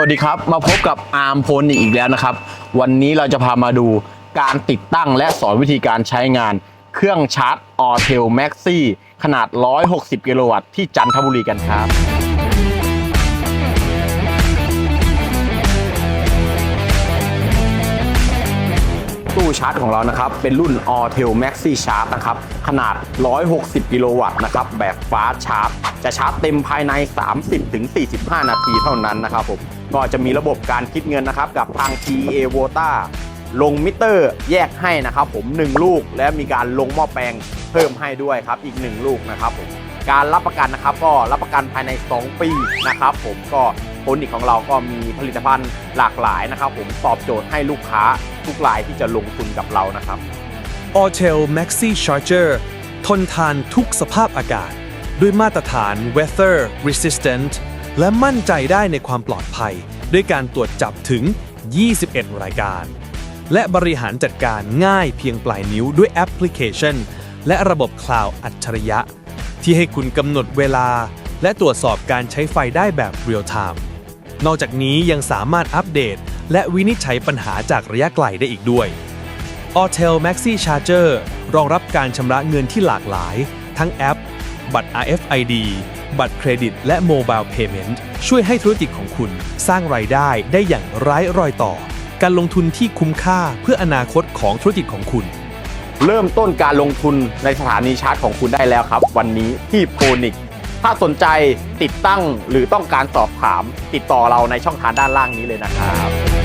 สวัสดีครับ มาพบกับอาร์มโพนิกอีกแล้วนะครับ วันนี้เราจะพามาดูการติดตั้งและสอนวิธีการใช้งาน เครื่องชาร์จออเทลแม็กซี่ขนาด 160 กิโลวัตต์ที่จันทบุรีกันครับ ตู้ชาร์จของเรานะครับ เป็นรุ่น a u t e l Maxi Charge นะครับ ขนาด 160 กิโลวัตต์นะครับ แบบฟ้าชาร์จ จะชาร์จเต็มภายใน 30-45 นาทีเท่านั้นนะครับผม ก็จะมีระบบการคิดเงินนะครับ กับทาง TA v o t a ลงมิเตอร์แยกให้นะครับผม 1 ลูกและมีการลงหม้อแปลงเพิ่มให้ด้วยครับอีก 1 ลูกนะครับผม การรับประกันนะครับก็รับประกันภายใน 2 ปีนะครับผมก็โพนิกของเราก็มีผลิตภัณฑ์หลากหลายนะครับผมตอบโจทย์ให้ลูกค้าทุกรายที่จะลงทุนกับเรานะครับ a u t e l Maxi Charger ทนทานทุกสภาพอากาศ ด้วยมาตรฐาน Weather Resistant และมั่นใจได้ในความปลอดภัย ด้วยการตรวจจับถึง 21 รายการ และบริหารจัดการง่ายเพียงปลายนิ้วด้วยแอปพลิเคชัน และระบบคลาวด์อัจฉริยะ ที่ให้คุณกำหนดเวลา และตรวจสอบการใช้ไฟได้แบบเรียลไทม์นอกจากนี้ยังสามารถอัปเดต และวินิจฉัยปัญหาจากระยะไกลได้อีกด้วย a u t e l Maxi Charger รองรับการชำระเงินที่หลากหลาย ทั้งแอป บัตร RFID บัตรเครดิต และ Mobile Payment ช่วยให้ธุรกิจของคุณสร้างรายได้ได้อย่างไร้รอยต่อ การลงทุนที่คุ้มค่าเพื่ออนาคตของธุรกิจของคุณ เริ่มต้นการลงทุนในสถานีชาร์จของคุณได้แล้วครับ วันนี้ที่โพนิกถ้าสนใจติดตั้งหรือต้องการสอบถาม ติดต่อเราในช่องทางด้านล่างนี้เลยนะครับ